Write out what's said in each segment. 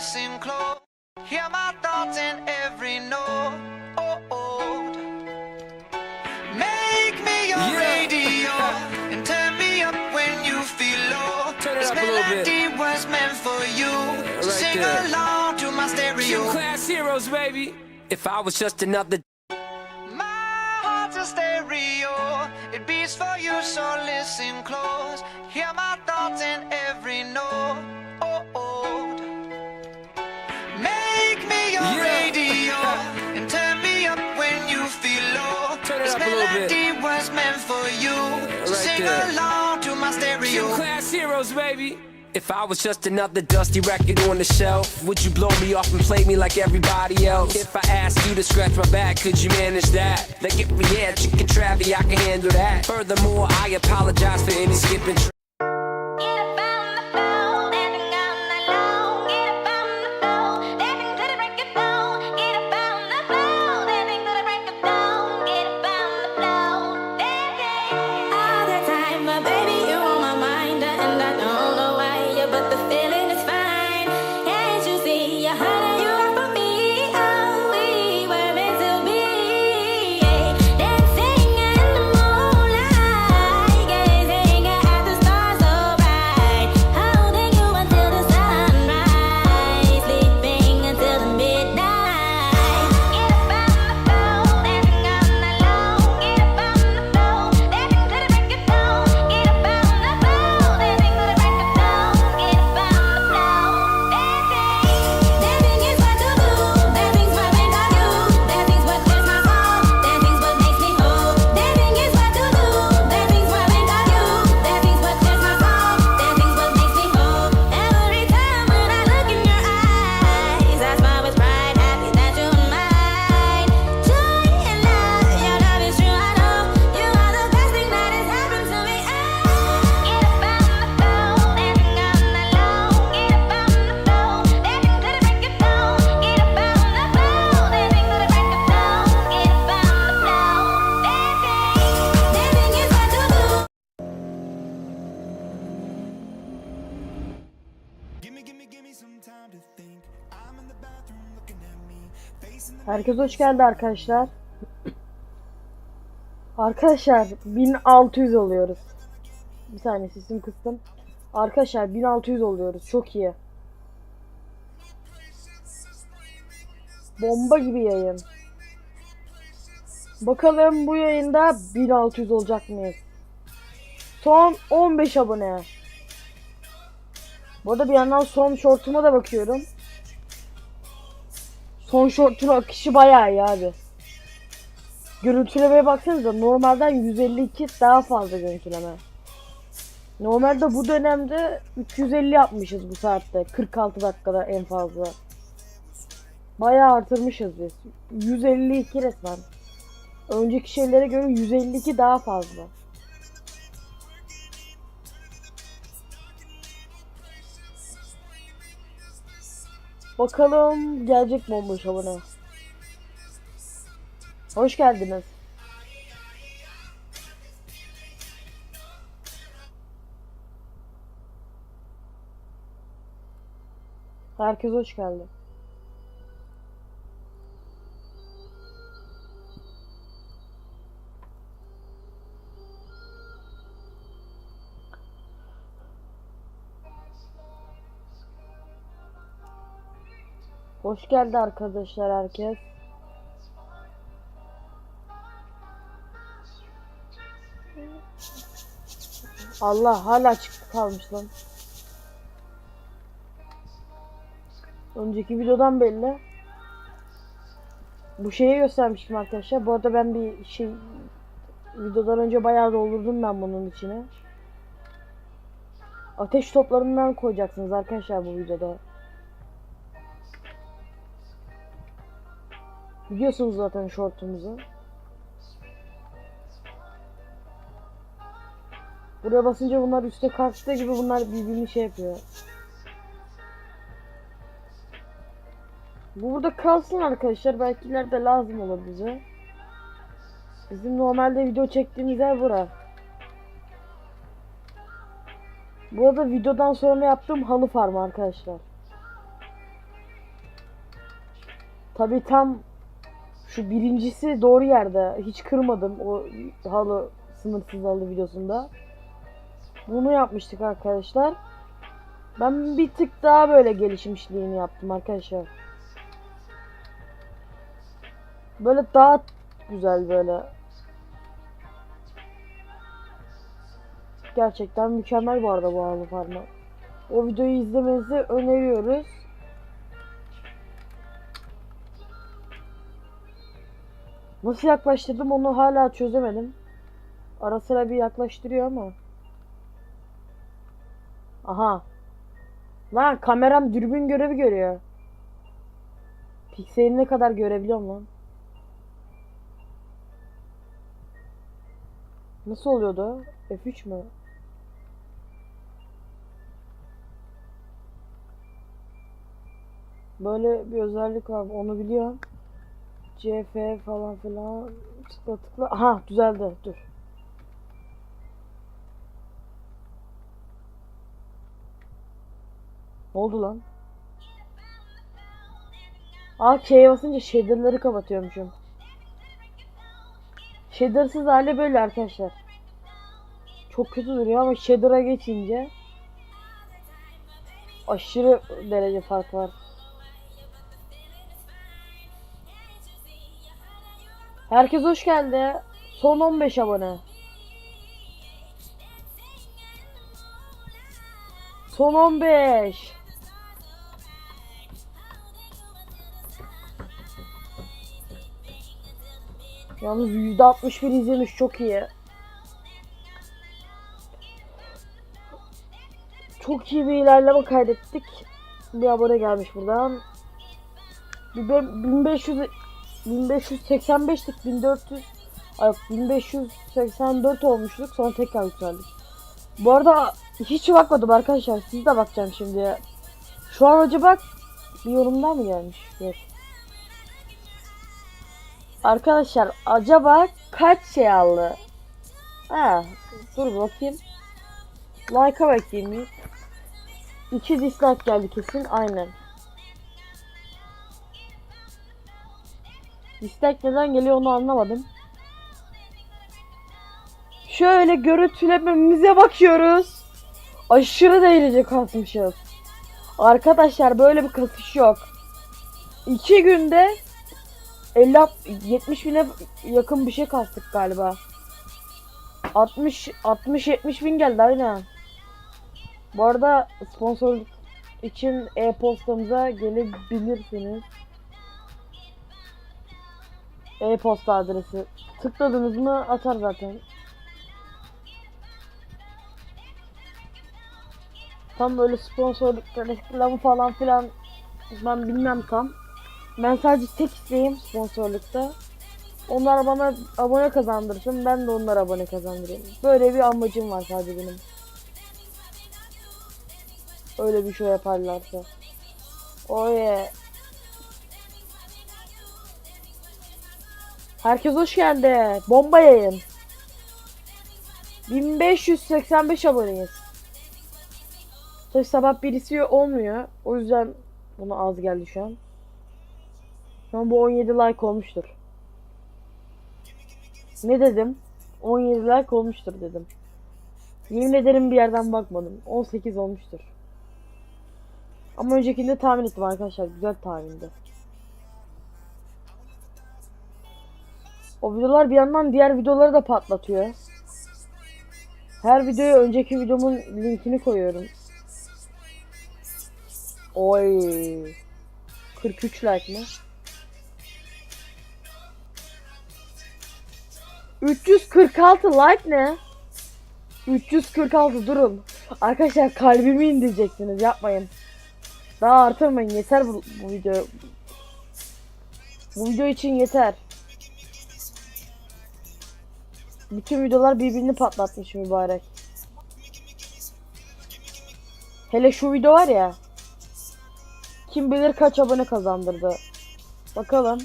listen close. Hear my thoughts in every note. Oh, oh. Make me your Yeah. radio and turn me up when you feel low. Turn it this up a little bit. was meant for you. so right sing there. along to my stereo. Gym class heroes, baby. If I was just another My heart's a stereo. It beats for you, so listen close. Hear my thoughts in every note. So right sing there. along to my stereo. gym class heroes, baby. If I was just another dusty record on the shelf, would you blow me off and play me like everybody else? If I asked you to scratch my back, could you manage that? Like if we had chicken travy, I can handle that. Furthermore, I apologize for any skipping. Herkes hoş geldi arkadaşlar. Arkadaşlar 1600 oluyoruz. Bir saniye sesim kıstım. Arkadaşlar 1600 oluyoruz. Çok iyi. Bomba gibi yayın. Bakalım bu yayında 1600 olacak mıyız? Son 15 abone. Bu arada bir yandan son shortuma da bakıyorum. Son shortun akışı bayağı iyi abi. Görüntülemeye baksanıza normalden 152 daha fazla görüntüleme. Normalde bu dönemde 350 yapmışız bu saatte. 46 dakikada en fazla. Bayağı artırmışız biz. 152 resmen. Önceki şeylere göre 152 daha fazla. Bakalım gelecek mi olmuş abone? Hoş geldiniz. Herkes hoş geldi. Hoş geldi arkadaşlar herkes. Allah hala çıktı kalmış lan. Önceki videodan belli. Bu şeyi göstermiştim arkadaşlar. Bu arada ben bir şey videodan önce bayağı doldurdum ben bunun içine. Ateş toplarından koyacaksınız arkadaşlar bu videoda. Biliyorsunuz zaten shortumuzu. Buraya basınca bunlar üstte kalktığı gibi bunlar birbirini şey yapıyor. Bu burada kalsın arkadaşlar. Belki ileride lazım olur bize. Bizim normalde video çektiğimiz yer bura. Bu arada videodan sonra yaptığım halı farm arkadaşlar. Tabi tam şu birincisi doğru yerde. Hiç kırmadım o halı sınırsız halı videosunda. Bunu yapmıştık arkadaşlar. Ben bir tık daha böyle gelişmişliğini yaptım arkadaşlar. Böyle daha güzel böyle. Gerçekten mükemmel bu arada bu halı farmı. O videoyu izlemenizi öneriyoruz. Nasıl yaklaştırdım onu hala çözemedim. Ara sıra bir yaklaştırıyor ama. Aha. Lan kameram dürbün görevi görüyor. Pikseli ne kadar görebiliyorum lan. Nasıl oluyordu? F3 mü? Böyle bir özellik var. Onu biliyorum. CF falan filan tıkla tıkla. Aha düzeldi. Dur. Ne oldu lan? Aa K'ye basınca shader'ları kapatıyormuşum. Shader'sız hali böyle arkadaşlar. Çok kötü duruyor ama shader'a geçince aşırı derece fark var. Herkes hoş geldi. Son 15 abone. Son 15. Yalnız %61 izlemiş çok iyi. Çok iyi bir ilerleme kaydettik. Bir abone gelmiş buradan. Bir ben- 1500 1585'lik 1400 ay 1584 olmuştuk sonra tekrar yükseldik. Bu arada hiç bakmadım arkadaşlar siz de bakacağım şimdi. Şu an acaba bir yorumdan mı gelmiş? Yok. Arkadaşlar acaba kaç şey aldı? Ha, dur bakayım. Like'a bakayım bir. 2 dislike geldi kesin aynen. Dislike neden geliyor onu anlamadım. Şöyle görüntülememize bakıyoruz. Aşırı derece kasmışız. Arkadaşlar böyle bir kasış yok. 2 günde 50 70 bine yakın bir şey kastık galiba. 60 60 70 bin geldi aynen. Bu arada sponsorluk için e-postamıza gelebilirsiniz. E-posta adresi. Tıkladınız mı atar zaten. Tam böyle sponsorluk reklamı falan filan ben bilmem tam. Ben sadece tek isteğim sponsorlukta. Onlar bana abone kazandırsın. Ben de onlara abone kazandırayım. Böyle bir amacım var sadece benim. Öyle bir şey yaparlarsa. Oh yeah. Herkes hoş geldi. Bomba yayın. 1585 aboneyiz. Tabi sabah birisi olmuyor. O yüzden buna az geldi şu an. Şu an bu 17 like olmuştur. Ne dedim? 17 like olmuştur dedim. Yemin ederim bir yerden bakmadım. 18 olmuştur. Ama öncekinde tahmin ettim arkadaşlar. Güzel tahmindi. O videolar bir yandan diğer videoları da patlatıyor. Her videoya önceki videomun linkini koyuyorum. Oy. 43 like mı? 346 like ne? 346 durun. Arkadaşlar kalbimi indireceksiniz yapmayın. Daha artırmayın yeter bu, bu video. Bu video için yeter. Bütün videolar birbirini patlatmış mübarek. Hele şu video var ya. Kim bilir kaç abone kazandırdı. Bakalım.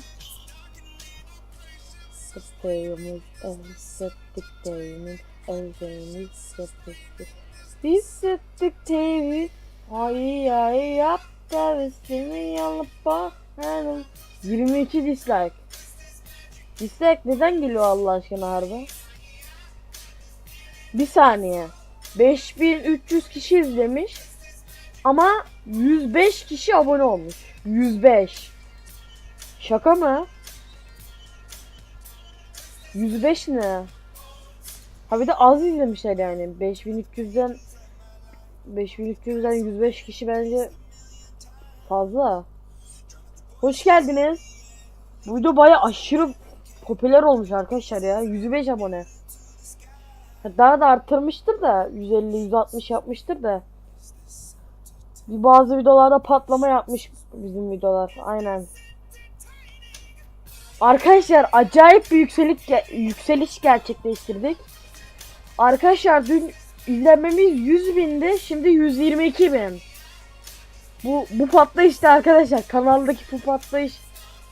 Sıktık. Biz sıktık teybi. Ay ay yap da üstümü yalıp bak. Yani 22 dislike. Dislike neden geliyor Allah aşkına harbi? Bir saniye. 5300 kişi izlemiş. Ama 105 kişi abone olmuş. 105. Şaka mı? 105 ne? Ha bir de az izlemişler yani. 5300'den 5300'den 105 kişi bence fazla. Hoş geldiniz. Bu video baya aşırı popüler olmuş arkadaşlar ya. 105 abone. Ha, Daha da arttırmıştır da 150-160 yapmıştır da. Bir bazı videolarda patlama yapmış bizim videolar. Aynen. Arkadaşlar acayip bir yükseliş ge- yükseliş gerçekleştirdik. Arkadaşlar dün izlenmemiz 100 bindi. Şimdi 122 bin. Bu bu patlayışta arkadaşlar kanaldaki bu patlayış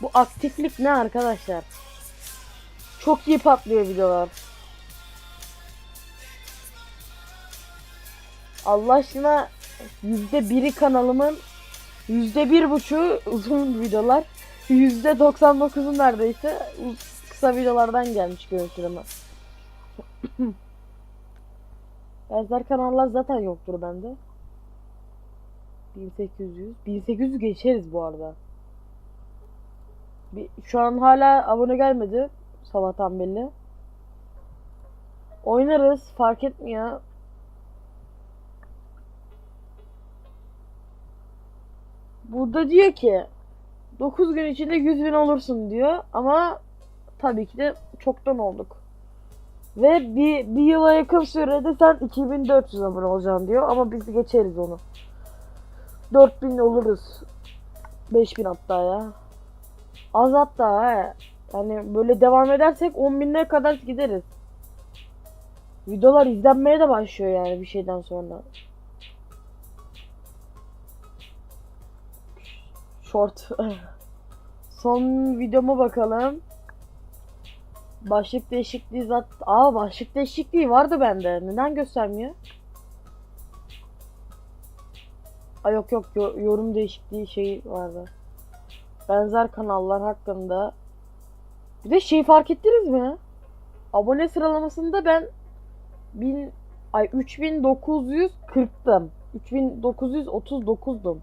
bu aktiflik ne arkadaşlar? Çok iyi patlıyor videolar. Allah aşkına yüzde biri kanalımın yüzde bir buçuğu uzun videolar. Yüzde 99'u neredeyse kısa videolardan gelmiş görüntüleme. Benzer kanallar zaten yoktur bende. 1800 1800 geçeriz bu arada. Bir, şu an hala abone gelmedi. Sabahtan belli. Oynarız. Fark etmiyor. Burada diyor ki 9 gün içinde 100 bin olursun diyor. Ama tabii ki de çoktan olduk. Ve bir, bir yıla yakın sürede sen 2400 abone olacaksın diyor. Ama biz geçeriz onu. 4000 oluruz. 5000 hatta ya. Az hatta he. Yani böyle devam edersek 10.000'e kadar gideriz. Videolar izlenmeye de başlıyor yani bir şeyden sonra. Short. Son videoma bakalım. Başlık değişikliği zat... Aa başlık değişikliği vardı bende. Neden göstermiyor? Aa yok yok yo- yorum değişikliği şey vardı. Benzer kanallar hakkında. Bir de şey fark ettiniz mi? Abone sıralamasında ben 1000 ay 3940'tım. 3939'dum.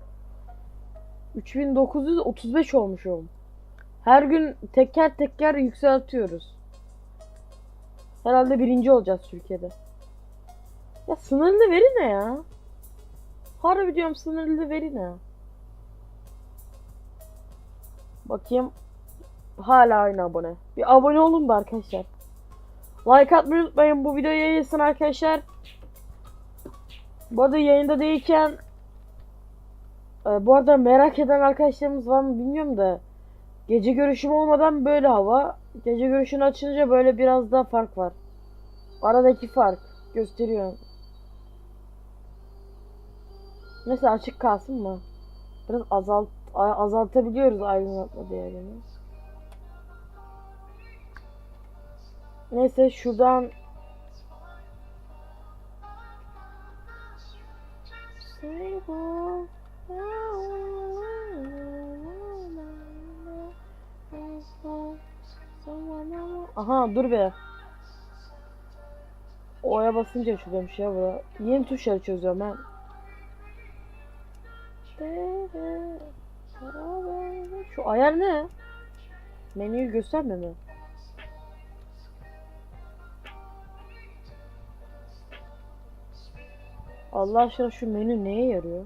3935 olmuşum. Her gün teker teker yükseltiyoruz. Herhalde birinci olacağız Türkiye'de. Ya sınırlı veri ne ya? Harbi diyorum sınırlı veri ne? Bakayım. Hala aynı abone. Bir abone olun da arkadaşlar. Like atmayı unutmayın. Bu videoyu yayılsın arkadaşlar. Bu arada yayında değilken e, bu arada merak eden arkadaşlarımız var mı bilmiyorum da gece görüşüm olmadan böyle hava gece görüşünü açınca böyle biraz daha fark var. Aradaki fark gösteriyor. Neyse açık kalsın mı? Biraz azalt azaltabiliyoruz aydınlatma değerini. Neyse şuradan Aha dur be. O'ya basınca bir şey var. Yeni tuşları çözüyorum ben. Şu ayar ne? Menüyü gösterme mi? Allah aşkına şu menü neye yarıyor?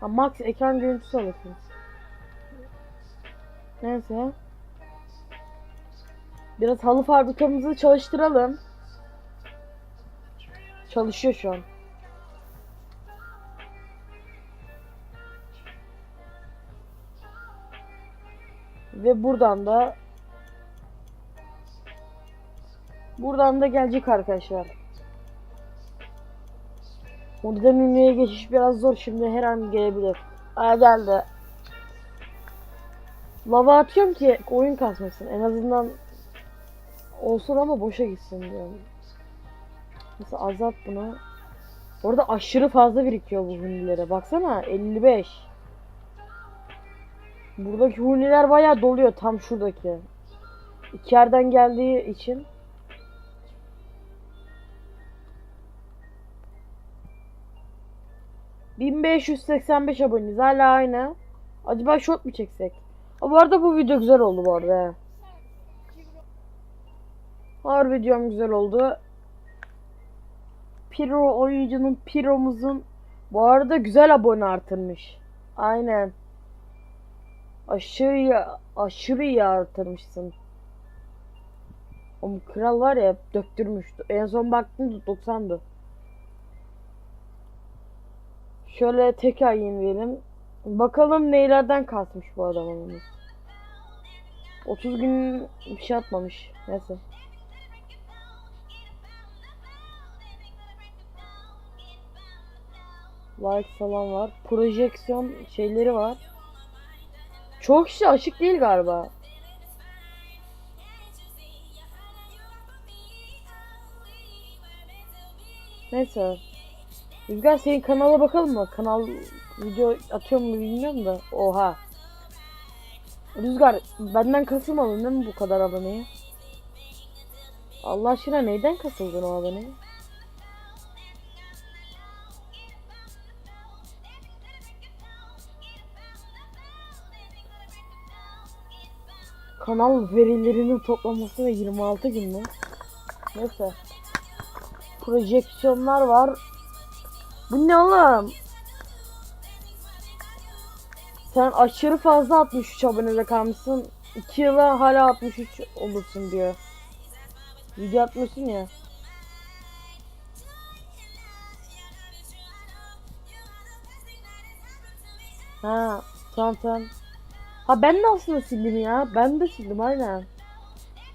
Ha, max ekran görüntüsü alırsınız. Neyse. Biraz halı fabrikamızı çalıştıralım. Çalışıyor şu an. Ve buradan da buradan da gelecek arkadaşlar. Modern ünlüye geçiş biraz zor şimdi her an gelebilir. Aa geldi. Lava atıyorum ki oyun kasmasın. En azından olsun ama boşa gitsin diyorum. Mesela azalt bunu. Orada aşırı fazla birikiyor bu hunilere. Baksana 55. Buradaki huniler bayağı doluyor tam şuradaki. İki yerden geldiği için. ...1585 aboneniz hala aynı. Acaba short mu çeksek? Ha, bu arada bu video güzel oldu bu arada. Har videom güzel oldu. Piro oyuncunun Piro'muzun bu arada güzel abone artırmış. Aynen. Aşırı aşırı iyi artırmışsın. O kral var ya döktürmüştü. En son baktım da 90'dı. Şöyle tekrar yenileyelim. Bakalım neylerden kasmış bu adamımız. 30 gün bir şey atmamış. Neyse. Like falan var. Projeksiyon şeyleri var. Çok kişi açık değil galiba. Neyse. Rüzgar senin kanala bakalım mı? Kanal video atıyor mu bilmiyorum da. Oha. Rüzgar benden kasılmadın değil mi bu kadar aboneye? Allah aşkına neyden kasıldın o aboneye? Kanal verilerinin toplaması ve 26 gün mü? Neyse. Projeksiyonlar var. Bu ne oğlum? Sen aşırı fazla 63 abonede kalmışsın. 2 yıla hala 63 olursun diyor. Video atmıyorsun ya. Ha, tamam tamam. Ha ben de aslında sildim ya. Ben de sildim aynen.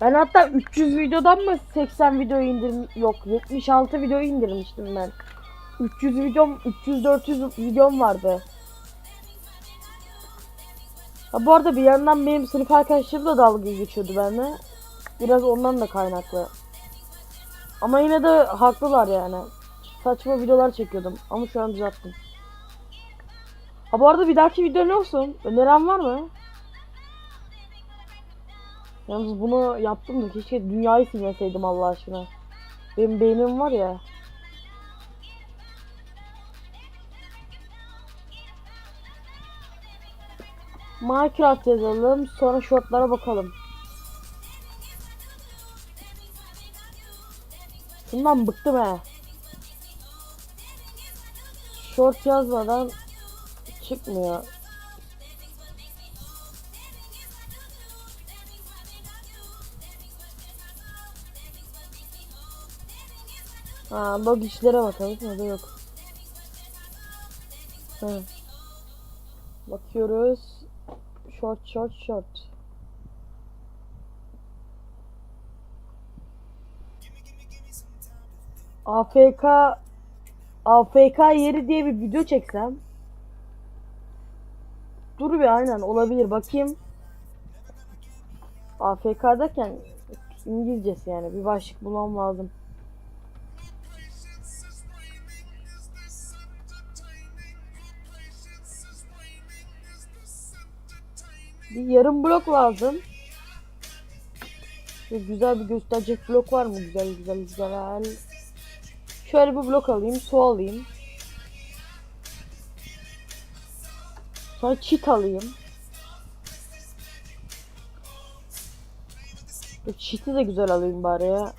Ben hatta 300 videodan mı 80 video indirim yok 76 video indirmiştim ben. 300 videom 300-400 videom vardı. Ha bu arada bir yandan benim sınıf arkadaşlarım da dalga geçiyordu benimle. Biraz ondan da kaynaklı. Ama yine de haklılar yani. Saçma videolar çekiyordum ama şu an düzelttim. Ha bu arada bir dahaki video ne olsun? Öneren var mı? Yalnız bunu yaptım da keşke dünyayı silmeseydim Allah aşkına. Benim beynim var ya. Minecraft yazalım sonra shortlara bakalım. Şundan bıktım he. Short yazmadan çıkmıyor. Ha, log işlere bakalım. Orada yok. Hı. Bakıyoruz. Short, short, short. AFK AFK yeri diye bir video çeksem. Dur bir aynen olabilir bakayım. AFK derken İngilizcesi yani bir başlık bulmam lazım. Bir yarım blok lazım. Şöyle güzel bir gösterecek blok var mı? Güzel güzel güzel. Şöyle bir blok alayım, su alayım. Sonra çit alayım. Çiti de güzel alayım bari ya.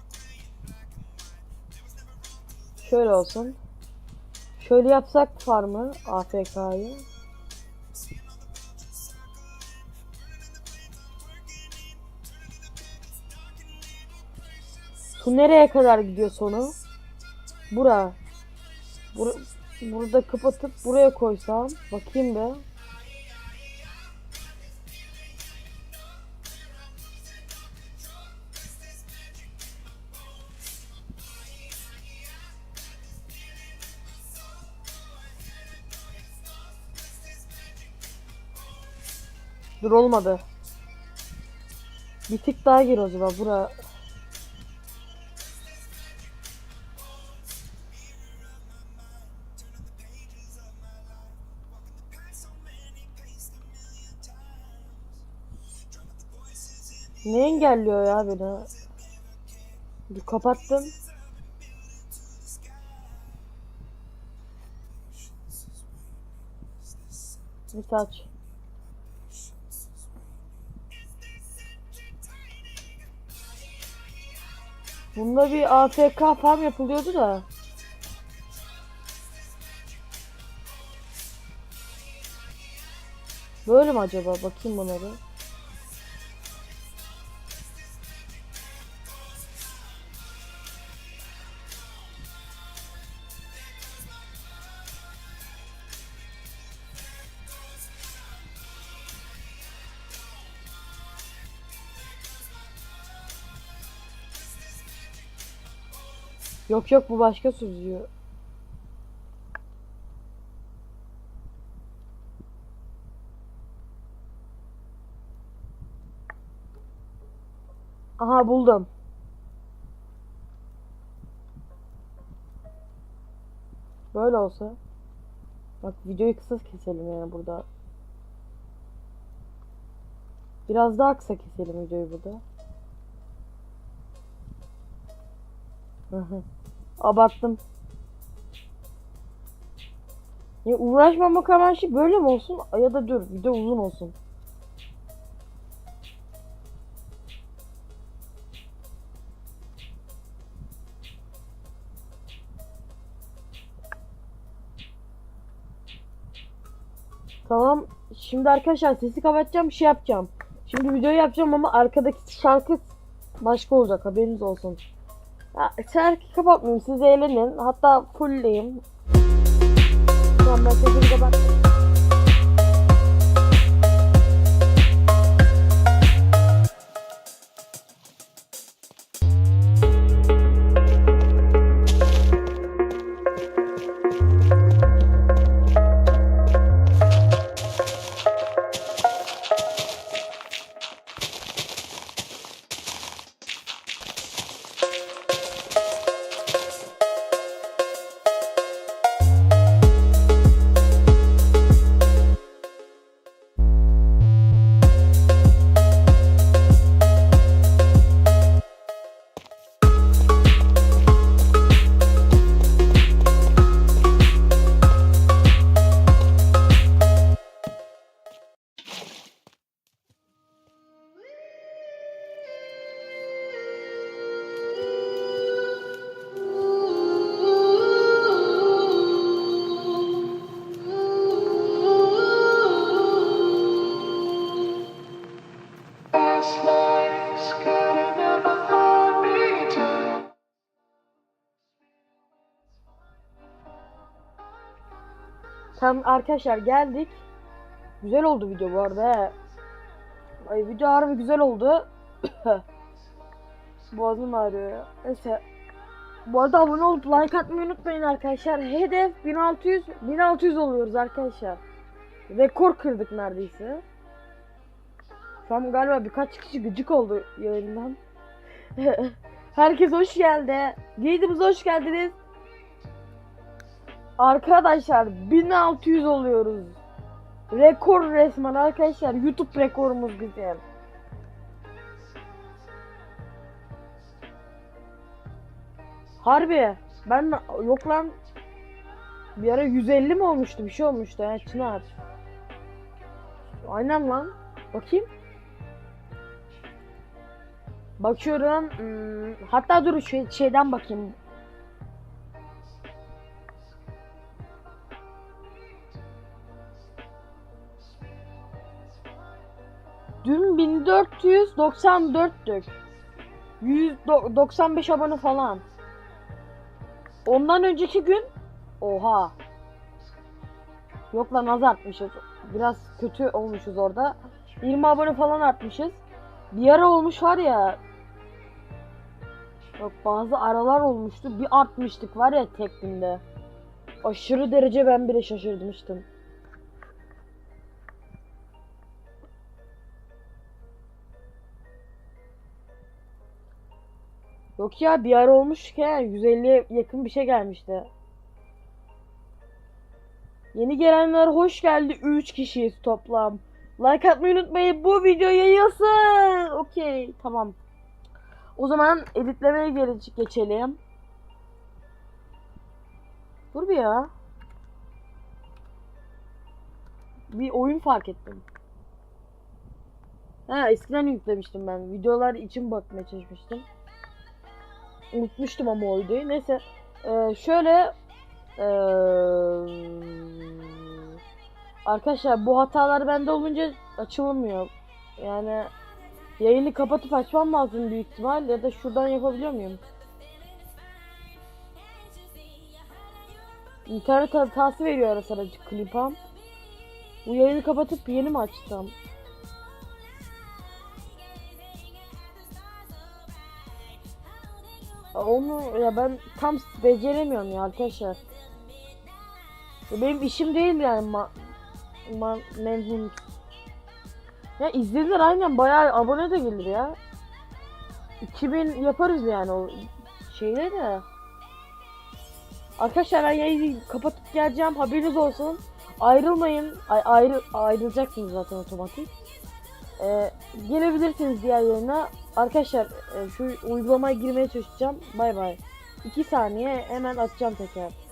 Şöyle olsun. Şöyle yapsak farmı AFK'yı. Su nereye kadar gidiyor sonu? Bura. Bur burada kapatıp buraya koysam. Bakayım be. Dur olmadı. Bir tık daha gir o zaman bura. Ne engelliyor ya beni? Dur kapattım. Bir aç. Bunda bir AFK farm yapılıyordu da. Böyle mi acaba? Bakayım bunları. Yok yok bu başka sürücü. Aha buldum. Böyle olsa. Bak videoyu kısa keselim yani burada. Biraz daha kısa keselim videoyu burada. Abarttım. Ya uğraşmamak amaçlı böyle mi olsun ya da dur video uzun olsun. Tamam. Şimdi arkadaşlar sesi kapatacağım, bir şey yapacağım. Şimdi videoyu yapacağım ama arkadaki şarkı başka olacak. Haberiniz olsun. Ya, şarkı kapatmayayım. Siz eğlenin. Hatta fullleyeyim. Tamam ben sesini kapattım. Tamam arkadaşlar geldik. Güzel oldu video bu arada. Ay video harbi güzel oldu. Boğazım ağrıyor ya. Neyse. Bu arada abone olup like atmayı unutmayın arkadaşlar. Hedef 1600 1600 oluyoruz arkadaşlar. Rekor kırdık neredeyse. Şu an galiba birkaç kişi gıcık oldu yayından. Herkes hoş geldi. Giydimize hoş geldiniz. Arkadaşlar 1600 oluyoruz. Rekor resmen arkadaşlar. YouTube rekorumuz bizim. Harbi. Ben yok lan. Bir ara 150 mi olmuştu? Bir şey olmuştu ya Çınar. Aynen lan. Bakayım. Bakıyorum. hmm, hatta dur şey, şeyden bakayım. Dün 1494'tük. 195 abone falan. Ondan önceki gün oha. Yok lan az artmışız. Biraz kötü olmuşuz orada. 20 abone falan artmışız. Bir ara olmuş var ya. Bak bazı aralar olmuştu. Bir artmıştık var ya tek günde. Aşırı derece ben bile şaşırmıştım. Yok ya bir ara olmuş ki 150'ye yakın bir şey gelmişti. Yeni gelenler hoş geldi. 3 kişiyiz toplam. Like atmayı unutmayın. Bu video yayılsın. Okey. Tamam. O zaman editlemeye geçelim. Dur bir ya. Bir oyun fark ettim. Ha eskiden yüklemiştim ben. Videolar için bakmaya çalışmıştım. Unutmuştum ama o. Neyse. Ee, şöyle ee, Arkadaşlar bu hatalar bende olunca açılmıyor. Yani yayını kapatıp açmam lazım büyük ihtimal ya da şuradan yapabiliyor muyum? İnternet hatası veriyor ara sıra klipam. Bu yayını kapatıp yeni mi açsam? Onu ya ben tam beceremiyorum ya arkadaşlar. Ya benim işim değil yani ma ma memnun. Ya izlenir aynen bayağı abone de gelir ya. 2000 yaparız yani o şeyleri de. Arkadaşlar ben yayını kapatıp geleceğim haberiniz olsun. Ayrılmayın. Ay, ayrı, ayrılacaksınız zaten otomatik. Ee, gelebilirsiniz diğer yayına. Arkadaşlar e, şu uygulamaya girmeye çalışacağım. Bay bay. 2 saniye hemen açacağım tekrar.